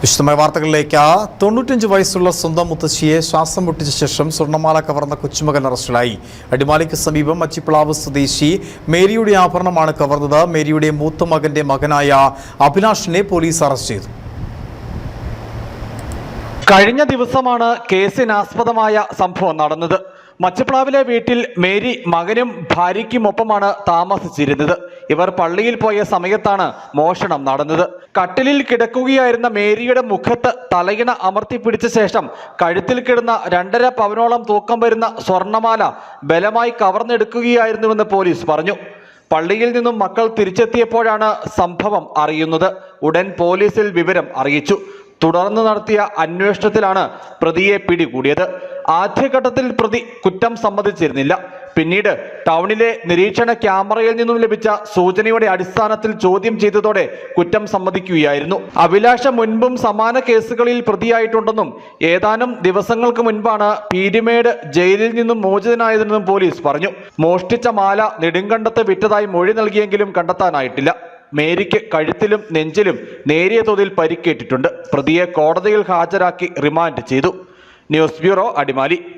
വിശദമായ വാർത്തകളിലേക്ക് തൊണ്ണൂറ്റഞ്ച് വയസ്സുള്ള സ്വന്തം മുത്തശ്ശിയെ ശ്വാസം മുട്ടിച്ച ശേഷം സ്വർണമാല കവർന്ന കൊച്ചുമകൻ അറസ്റ്റിലായി. അടിമാലിക്ക് സമീപം അച്ചിപ്പിളാവ് സ്വദേശി മേരിയുടെ ആഭരണമാണ് കവർന്നത്. മേരിയുടെ മൂത്ത മകന്റെ മകനായ അഭിലാഷിനെ പോലീസ് അറസ്റ്റ് ചെയ്തു. കഴിഞ്ഞ ദിവസമാണ് കേസിനാസ്പദമായ സംഭവം നടന്നത്. മച്ചപ്ലാവിലെ വീട്ടിൽ മേരി മകനും ഭാര്യയ്ക്കുമൊപ്പമാണ് താമസിച്ചിരുന്നത്. ഇവർ പള്ളിയിൽ പോയ സമയത്താണ് മോഷണം നടന്നത്. കട്ടിലിൽ കിടക്കുകയായിരുന്ന മേരിയുടെ മുഖത്ത് തലയിണ അമർത്തി പിടിച്ച ശേഷം കഴുത്തിൽ കിടന്ന രണ്ടര പവനോളം തൂക്കം വരുന്ന സ്വർണമാല ബലമായി കവർന്നെടുക്കുകയായിരുന്നുവെന്ന് പോലീസ് പറഞ്ഞു. പള്ളിയിൽ നിന്നും മക്കൾ തിരിച്ചെത്തിയപ്പോഴാണ് സംഭവം അറിയുന്നത്. ഉടൻ പോലീസിൽ വിവരം അറിയിച്ചു. തുടർന്ന് നടത്തിയ അന്വേഷണത്തിലാണ് പ്രതിയെ പിടികൂടിയത്. ആദ്യഘട്ടത്തിൽ പ്രതി കുറ്റം സമ്മതിച്ചിരുന്നില്ല. പിന്നീട് ടൗണിലെ നിരീക്ഷണ ക്യാമറയിൽ നിന്നും ലഭിച്ച സൂചനയുടെ അടിസ്ഥാനത്തിൽ ചോദ്യം ചെയ്തതോടെ കുറ്റം സമ്മതിക്കുകയായിരുന്നു. അഭിലാഷ മുൻപും സമാന കേസുകളിൽ പ്രതിയായിട്ടുണ്ടെന്നും ഏതാനും ദിവസങ്ങൾക്ക് മുൻപാണ് പീരുമേട് ജയിലിൽ നിന്നും മോചിതനായതെന്നും പോലീസ് പറഞ്ഞു. മോഷ്ടിച്ച മാല നെടുങ്കണ്ടത്ത് വിറ്റതായി മൊഴി നൽകിയെങ്കിലും കണ്ടെത്താനായിട്ടില്ല. മേരിക്ക് കഴുത്തിലും നെഞ്ചിലും നേരിയ തോതിൽ പരിക്കേറ്റിട്ടുണ്ട്. പ്രതിയെ കോടതിയിൽ ഹാജരാക്കി റിമാൻഡ് ചെയ്തു. News bureau Adimali.